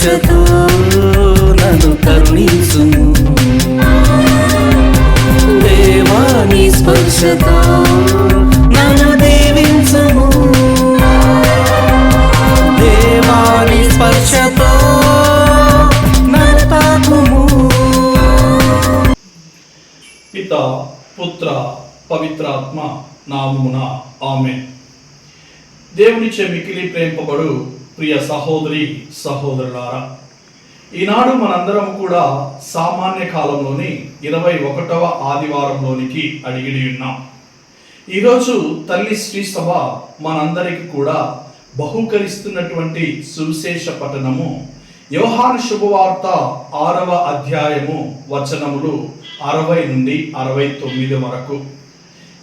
స్పర్శతో నన్ను కరుణించుము. దేవా నీ స్పర్శతో నన్ను దీవించుము. దేవా నీ స్పర్శతో నన్ను తాకుము. పిత పుత్ర పవిత్రాత్మ నామున ఆమె దేవునిచే మికిలి ప్రేంపబడు ప్రియ సహోదరి సహోదరులారా ఈనాడు మనందరం కూడా సామాన్య కాలంలోని ఇరవై ఒకటవ ఆదివారంలోనికి అడిగిడి ఉన్నాం. ఈరోజు తల్లి శ్రీ సభ మనందరికి కూడా బహుకరిస్తున్నటువంటి సువిశేష పఠనము యోహాను శుభవార్త ఆరవ అధ్యాయము వచనములు అరవై నుండి అరవై తొమ్మిది వరకు.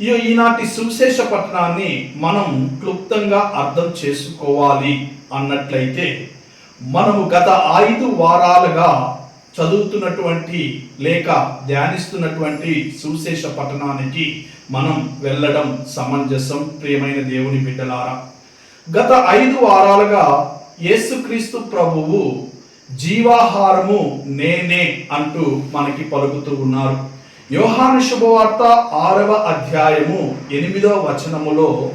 ఈ ఈనాటి సువిశేష పట్టణాన్ని మనం క్లుప్తంగా అర్థం చేసుకోవాలి. అన్నట్లయితే మనము గత ఐదు వారాలుగా చదువుతున్నటువంటి లేక ధ్యానిస్తున్నటువంటి సువిశేష పట్టణానికి మనం వెళ్ళడం సమంజసం ప్రియమైన దేవుని బిడ్డలారా. గత ఐదు వారాలుగా యేసుక్రీస్తు ప్రభువు జీవాహారము నేనే అంటూ మనకి పలుకుతూ ఉన్నారు. యోహాను శుభవార్త ఆరవ అధ్యాయము ఎనిమిదవ వచనములో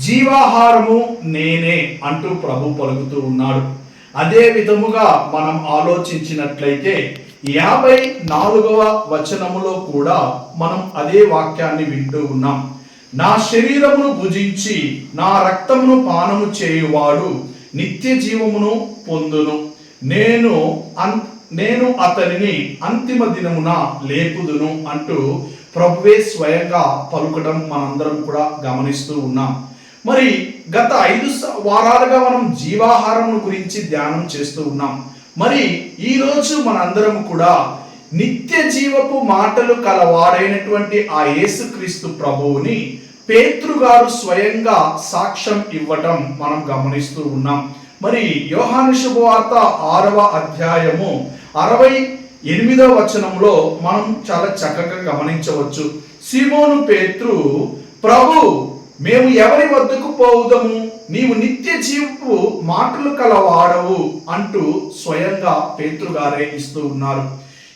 జీవాహారము నేనే అంటూ ప్రభు పలుకుతూ ఉన్నాడు. అదే విధముగా మనం ఆలోచించినట్లయితే యాభై నాలుగవ వచనములో కూడా మనం అదే వాక్యాన్ని వింటూ ఉన్నాం. నా శరీరమును భుజించి నా రక్తమును పానము చేయువాడు నిత్య జీవమును పొందును. నేను అన్ నేను అతనిని అంతిమ దినమున లేపుదును అంటూ ప్రభువే స్వయంగా పలుకడం మనందరం కూడా గమనిస్తూ ఉన్నాం. మరి గత ఐదు వారాలుగా మనం జీవాహారం గురించి ధ్యానం చేస్తూ ఉన్నాం. మరి ఈరోజు మనందరం కూడా నిత్య జీవపు మాటలు కలవాడైనటువంటి ఆ యేసుక్రీస్తు ప్రభువుని పేతృ గారు స్వయంగా సాక్ష్యం ఇవ్వటం మనం గమనిస్తూ ఉన్నాం. మరి యోహాను శుభవార్త ఆరవ అధ్యాయము అరవై ఎనిమిదవ వచనంలో మనం చాలా చక్కగా గమనించవచ్చు. సిమోను పేత్రు ప్రభు మేము ఎవరి వద్దకు పోవుదము? నీవు నిత్య జీవపు మాటలు కలవాడవు అంటూ స్వయంగా పేతృగారే ఇస్తూ ఉన్నారు.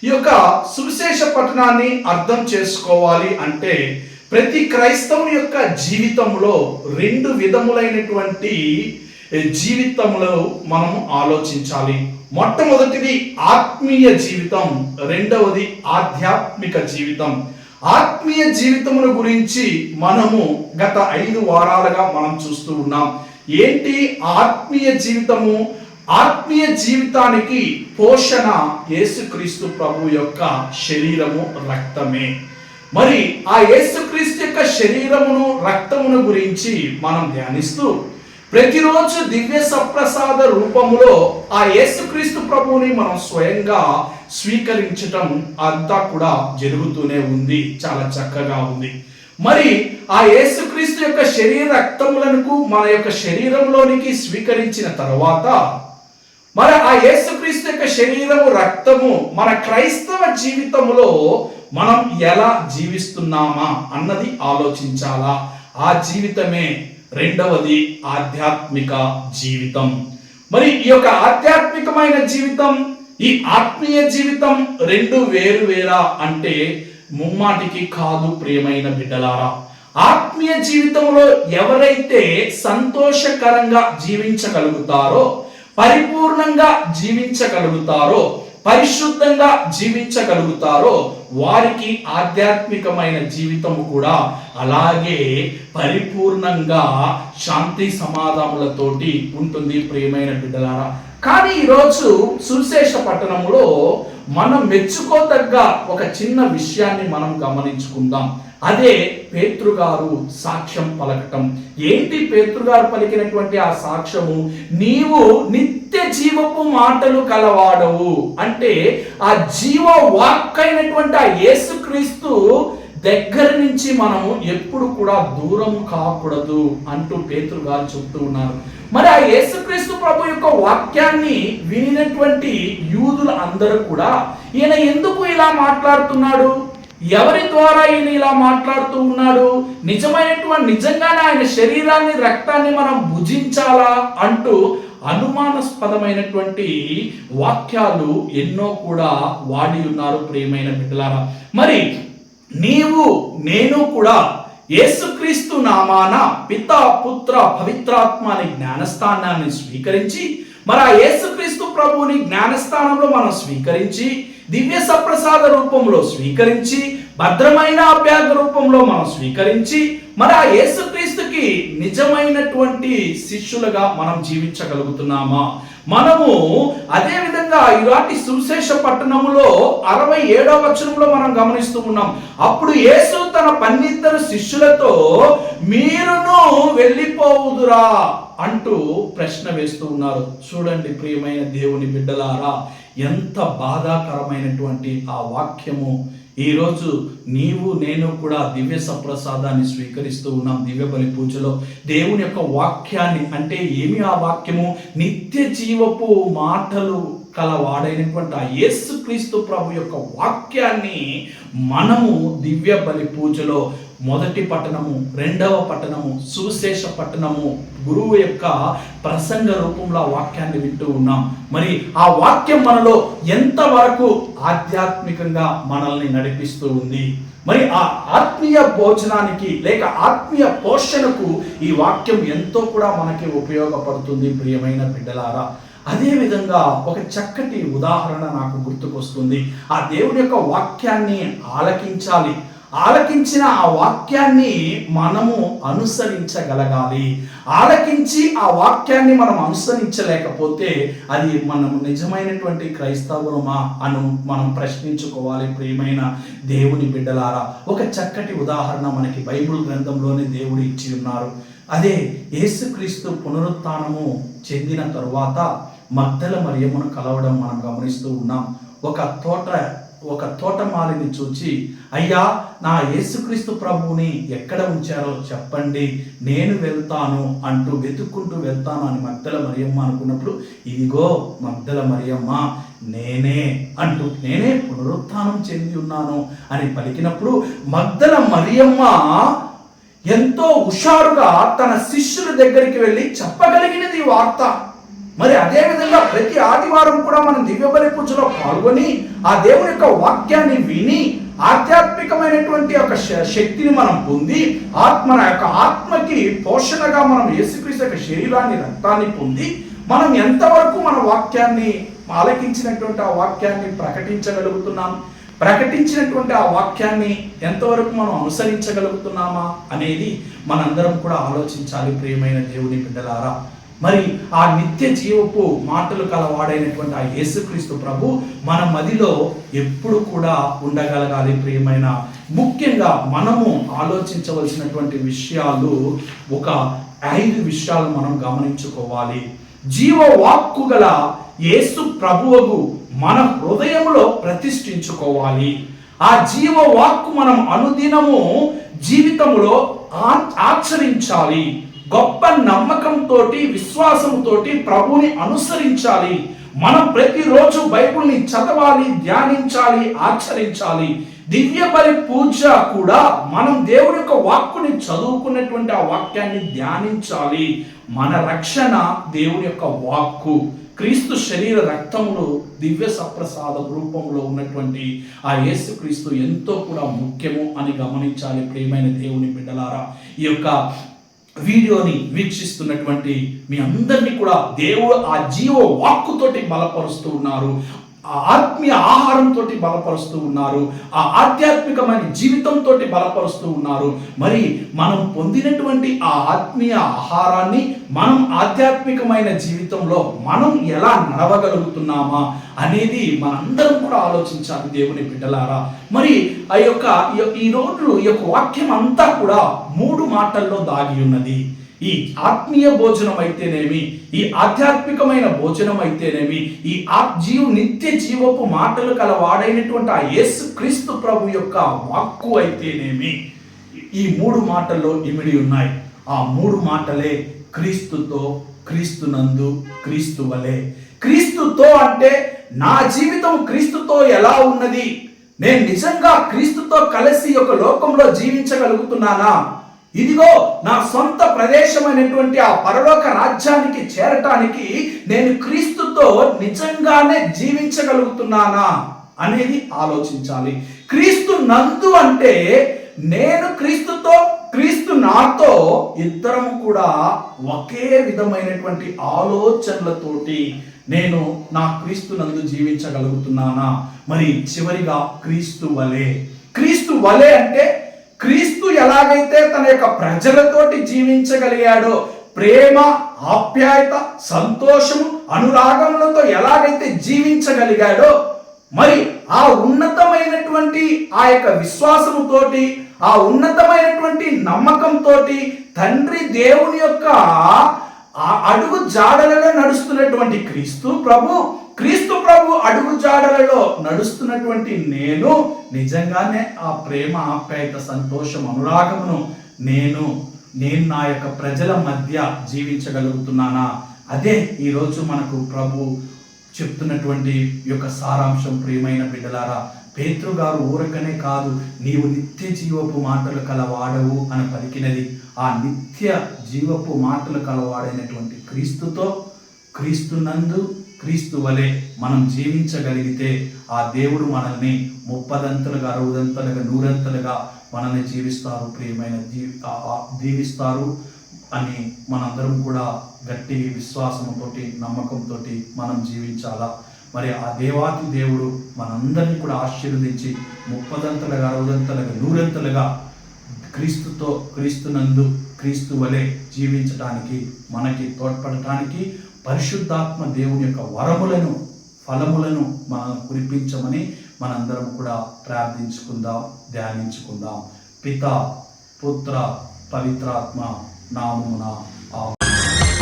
ఈ యొక్క సువిశేష పట్టణాన్ని అర్థం చేసుకోవాలి అంటే ప్రతి క్రైస్తవుని యొక్క జీవితంలో రెండు విధములైనటువంటి జీవితంలో మనం ఆలోచించాలి. మొట్టమొదటిది ఆత్మీయ జీవితం రెండవది ఆధ్యాత్మిక జీవితం. ఆత్మీయ జీవితముల గురించి మనము గత ఐదు వారాలుగా మనం చూస్తూ ఉన్నాం. ఏంటి ఆత్మీయ జీవితము? ఆత్మీయ జీవితానికి పోషణ యేసుక్రీస్తు ప్రభు యొక్క శరీరము రక్తమే. మరి ఆ యేసుక్రీస్తు యొక్క శరీరమును రక్తమును గురించి మనం ధ్యానిస్తూ ప్రతిరోజు దివ్య సప్రసాద రూపములో ఆ యేసుక్రీస్తు ప్రభువుని మనం స్వయంగా స్వీకరించటం అంతా కూడా జరుగుతూనే ఉంది. చాలా చక్కగా ఉంది. మరి ఆ యేసుక్రీస్తు యొక్క శరీర రక్తములకు మన యొక్క శరీరంలోనికి స్వీకరించిన తర్వాత మరి ఆ యేసుక్రీస్తు యొక్క శరీరము రక్తము మన క్రైస్తవ జీవితంలో మనం ఎలా జీవిస్తున్నామా అన్నది ఆలోచించాలా? ఆ జీవితమే రెండవది ఆధ్యాత్మిక జీవితం. మరి ఈ యొక్క ఆధ్యాత్మికమైన జీవితం ఈ ఆత్మీయ జీవితం రెండు వేరు వేరా అంటే ముమ్మాటికి కాదు ప్రియమైన బిడ్డలారా. ఆత్మీయ జీవితంలో ఎవరైతే సంతోషకరంగా జీవించగలుగుతారో పరిపూర్ణంగా జీవించగలుగుతారో పరిశుద్ధంగా జీవించగలుగుతారో వారికి ఆధ్యాత్మికమైన జీవితము కూడా అలాగే పరిపూర్ణంగా శాంతి సమాధానములతోటి ఉంటుంది ప్రియమైన బిడ్డలారా. కానీ ఈరోజు సుశేష పట్టణంలో మనం మెచ్చుకోదగ్గ ఒక చిన్న విషయాన్ని మనం గమనించుకుందాం. అదే పేతృగారు సాక్ష్యం పలకటం. ఏంటి పేతృగారు పలికినటువంటి ఆ సాక్ష్యము? నీవు నిత్య జీవపు మాటలు కలవాడవు. అంటే ఆ జీవ వాక్ అయినటువంటి ఆ యేసుక్రీస్తు దగ్గర నుంచి మనము ఎప్పుడు కూడా దూరం కాకూడదు అంటూ పేతురు గారు చెప్తూ ఉన్నారు. మరి ఆ యేసుక్రీస్తు ప్రభు యొక్క వాక్యాన్ని వినినటువంటి యూదులు అందరూ కూడా ఈయన ఎందుకు ఇలా మాట్లాడుతున్నాడు? ఎవరి ద్వారా ఈయన ఇలా మాట్లాడుతూ ఉన్నాడు? నిజమైనటువంటి నిజంగానే ఆయన శరీరాన్ని రక్తాన్ని మనం భుజించాలా అంటూ అనుమానాస్పదమైనటువంటి వాక్యాలు ఎన్నో కూడా వాడి ఉన్నారు ప్రియమైన బిడ్డలారా. మరి నీవు నేను కూడా యేసుక్రీస్తు నామాన పిత పుత్ర పవిత్రాత్మ అనే జ్ఞానస్థానాన్ని స్వీకరించి మరి ఆ యేసుక్రీస్తు ప్రభువుని జ్ఞానస్థానంలో మనం స్వీకరించి దివ్య సప్రసాద రూపంలో స్వీకరించి భద్రమైన అభ్యాగ రూపంలో మనం స్వీకరించి మరి ఆ యేసుక్రీస్తుకి నిజమైనటువంటి శిష్యులుగా మనం జీవించగలుగుతున్నామా? మనము అదే విధంగా ఇలాంటి సువిశేష పట్టణములో అరవై ఏడవ వచనంలో మనం గమనిస్తూ ఉన్నాం. అప్పుడు యేసు తన పన్నిద్దరు శిష్యులతో మీరును వెళ్ళిపోవుదురా అంటూ ప్రశ్న వేస్తూ ఉన్నారు. చూడండి ప్రియమైన దేవుని బిడ్డలారా ఎంత బాధాకరమైనటువంటి ఆ వాక్యము. ఈరోజు నీవు నేను కూడా దివ్య సప్రసాదాన్ని స్వీకరిస్తూ ఉన్నాం దివ్య బలి పూజలో దేవుని యొక్క వాక్యాన్ని అంటే ఏమి ఆ వాక్యము? నిత్య జీవపు మాటలు కల వాడైనటువంటి ఆ యేసుక్రీస్తు ప్రభు యొక్క వాక్యాన్ని మనము దివ్య బలి పూజలో మొదటి పట్టణము రెండవ పట్టణము సువిశేష పట్టణము గురువు యొక్క ప్రసంగ రూపంలో ఆ వాక్యాన్ని వింటూ ఉన్నాం. మరి ఆ వాక్యం మనలో ఎంతవరకు ఆధ్యాత్మికంగా మనల్ని నడిపిస్తూ ఉంది? మరి ఆ ఆత్మీయ భోజనానికి లేక ఆత్మీయ పోషణకు ఈ వాక్యం ఎంతో కూడా మనకి ఉపయోగపడుతుంది ప్రియమైన బిడ్డలారా. అదేవిధంగా ఒక చక్కటి ఉదాహరణ నాకు గుర్తుకొస్తుంది. ఆ దేవుని యొక్క వాక్యాన్ని ఆలకించాలి. ఆలకించిన ఆ వాక్యాన్ని మనము అనుసరించగలగాలి. ఆలకించి ఆ వాక్యాన్ని మనం అనుసరించలేకపోతే అది మనం నిజమైనటువంటి క్రైస్తవులమా అను మనం ప్రశ్నించుకోవాలి. ప్రియమైన దేవుని బిడ్డలారా ఒక చక్కటి ఉదాహరణ మనకి బైబిల్ గ్రంథంలోనే దేవుడు ఇచ్చి ఉన్నారు. అదే యేసుక్రీస్తు పునరుత్నము చెందిన తరువాత మద్దల మరియమును కలవడం మనం గమనిస్తూ ఉన్నాం. ఒక తోట ఒక తోటమాలిని చూచి అయ్యా నా యేసుక్రీస్తు ప్రభువుని ఎక్కడ ఉంచారో చెప్పండి. నేను వెళ్తాను అంటూ వెతుక్కుంటూ వెళ్తాను అని మద్దల మరియమ్మ అనుకున్నప్పుడు ఇదిగో మద్దల మరియమ్మ నేనే అంటూ నేనే పునరుత్థానం చెంది ఉన్నాను అని పలికినప్పుడు మద్దల మరియమ్మ ఎంతో హుషారుగా తన శిష్యుల దగ్గరికి వెళ్ళి చెప్పగలిగినది వార్త. మరి అదే విధంగా ప్రతి ఆదివారం కూడా మనం దివ్య బలి పూజలో పాల్గొని ఆ దేవుని యొక్క వాక్యాన్ని విని ఆధ్యాత్మికమైనటువంటి ఒక శ- శక్తిని మనం పొంది ఆత్మ యొక్క ఆత్మకి పోషణగా మనం యేసుక్రీస్తు యొక్క శరీరాన్ని రక్తాన్ని పొంది మనం ఎంతవరకు మన వాక్యాన్ని ఆలకించినటువంటి ఆ వాక్యాన్ని ప్రకటించగలుగుతున్నాం ప్రకటించినటువంటి ఆ వాక్యాన్ని ఎంతవరకు మనం అనుసరించగలుగుతున్నామా అనేది మనందరం కూడా ఆలోచించాలి. ప్రియమైన దేవుని బిడ్డలారా మరి ఆ నిత్య జీవపు మాటలు కలవాడైనటువంటి ఆ యేసుక్రీస్తు ప్రభు మన మదిలో ఎప్పుడు కూడా ఉండగలగాలి ప్రియమైన. ముఖ్యంగా మనము ఆలోచించవలసినటువంటి విషయాలు ఒక ఐదు విషయాలు మనం గమనించుకోవాలి. జీవ వాక్కు గల యేసు ప్రభువుకు మన హృదయంలో ప్రతిష్ఠించుకోవాలి. ఆ జీవ వాక్కు మనం అనుదినము జీవితంలో ఆ- ఆచరించాలి. గొప్ప నమ్మకంతో విశ్వాసంతో ప్రభుని అనుసరించాలి. మనం ప్రతిరోజు బైబుల్ని చదవాలి ధ్యానించాలి ఆచరించాలి. దివ్య బలి పూజ కూడా మనం దేవుని యొక్క వాక్కుని చదువుకున్నటువంటి ఆ వాక్యాన్ని ధ్యానించాలి. మన రక్షణ దేవుని యొక్క వాక్కు. క్రీస్తు శరీర రక్తంలో దివ్య సప్రసాద రూపంలో ఉన్నటువంటి ఆ యేసుక్రీస్తు ఎంతో కూడా ముఖ్యము అని గమనించాలి ప్రేమైన దేవుని బిడ్డలారా. ఈ యొక్క వీడియోని వీక్షిస్తున్నటువంటి మీ అందరినీ కూడా దేవుడు ఆ జీవ వాక్కుతోటి బలపరుస్తూ ఉన్నారు. ఆత్మీయ ఆహారంతో బలపరుస్తూ ఉన్నారు. ఆ ఆధ్యాత్మికమైన జీవితంతో బలపరుస్తూ ఉన్నారు. మరి మనం పొందినటువంటి ఆ ఆత్మీయ ఆహారాన్ని మనం ఆధ్యాత్మికమైన జీవితంలో మనం ఎలా నడవగలుగుతున్నామా అనేది మనందరం కూడా ఆలోచించాలి దేవుని బిడ్డలారా. మరి ఆ యొక్క ఈ- ఈ రోజు ఈ యొక్క వాక్యం అంతా కూడా మూడు మాటల్లో దాగి ఉన్నది. ఈ ఆత్మీయ భోజనం అయితేనేమి ఈ ఆధ్యాత్మికమైన భోజనం అయితేనేమి ఈ ఆత్జీవు నిత్య జీవపు మాటలు కలవాడైనటువంటి ఆ యేసు క్రీస్తు ప్రభు యొక్క వాక్కు అయితేనేమి ఈ మూడు మాటల్లో ఇమిడి ఉన్నాయి. ఆ మూడు మాటలే క్రీస్తుతో క్రీస్తునందు క్రీస్తు వలె. క్రీస్తుతో అంటే నా జీవితం క్రీస్తుతో ఎలా ఉన్నది? నేను నిజంగా క్రీస్తుతో కలిసి ఒక లోకంలో జీవించగలుగుతున్నానా? ఇదిగో నా సొంత ప్రదేశమైనటువంటి ఆ పరలోక రాజ్యానికి చేరటానికి నేను క్రీస్తుతో నిజంగానే జీవించగలుగుతున్నానా అనేది ఆలోచించాలి. క్రీస్తు నందు అంటే నేను క్రీస్తుతో క్రీస్తు నాతో ఇద్దరము కూడా ఒకే విధమైనటువంటి ఆలోచనలతోటి నేను నా క్రీస్తు నందు జీవించగలుగుతున్నానా? మరి చివరిగా క్రీస్తు వలె. క్రీస్తు వలె అంటే ఎలాగైతే తన యొక్క ప్రజలతోటి జీవించగలిగాడో ప్రేమ ఆప్యాయత సంతోషము అనురాగములతో ఎలాగైతే జీవించగలిగాడో మరి ఆ ఉన్నతమైనటువంటి ఆ యొక్క విశ్వాసముతోటి ఆ ఉన్నతమైనటువంటి నమ్మకంతో తండ్రి దేవుని యొక్క ఆ అడుగు జాడలలో నడుస్తున్నటువంటి క్రీస్తు ప్రభు క్రీస్తు ప్రభు అడుగు జాడలలో నడుస్తున్నటువంటి నేను నిజంగానే ఆ ప్రేమ ఆప్యాయత సంతోషం అనురాగమును నేను నేను నా యొక్క ప్రజల మధ్య జీవించగలుగుతున్నానా? అదే ఈరోజు మనకు ప్రభు చెప్తున్నటువంటి యొక్క సారాంశం ప్రియమైన బిడ్డలారా పేతృ గారు ఊరకనే కాదు నీవు నిత్య జీవపు మాటలు కలవాడవు అని పలికినది. ఆ నిత్య జీవపు మాటలు కలవాడైనటువంటి క్రీస్తుతో క్రీస్తునందు క్రీస్తు వలె మనం జీవించగలిగితే ఆ దేవుడు మనల్ని ముప్పదంతలుగా అరవదంతలుగా నూరంతలుగా మనల్ని జీవిస్తారు ప్రియమైన దీవిస్తారు అని మనందరం కూడా గట్టి విశ్వాసంతో నమ్మకంతో మనం జీవించాలా? మరి ఆ దేవాతి దేవుడు మనందరినీ కూడా ఆశీర్వదించి ముప్పదంతలుగా అరవదంతలుగా నూరంతలుగా క్రీస్తుతో క్రీస్తునందు క్రీస్తు వలె జీవించడానికి మనకి తోడ్పడటానికి పరిశుద్ధాత్మ దేవుని యొక్క వరములను ఫలములను మనం కురిపించమని మనందరం కూడా ప్రార్థించుకుందాం ధ్యానించుకుందాం. పిత పుత్ర పవిత్రాత్మ నామమున ఆ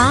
ఆ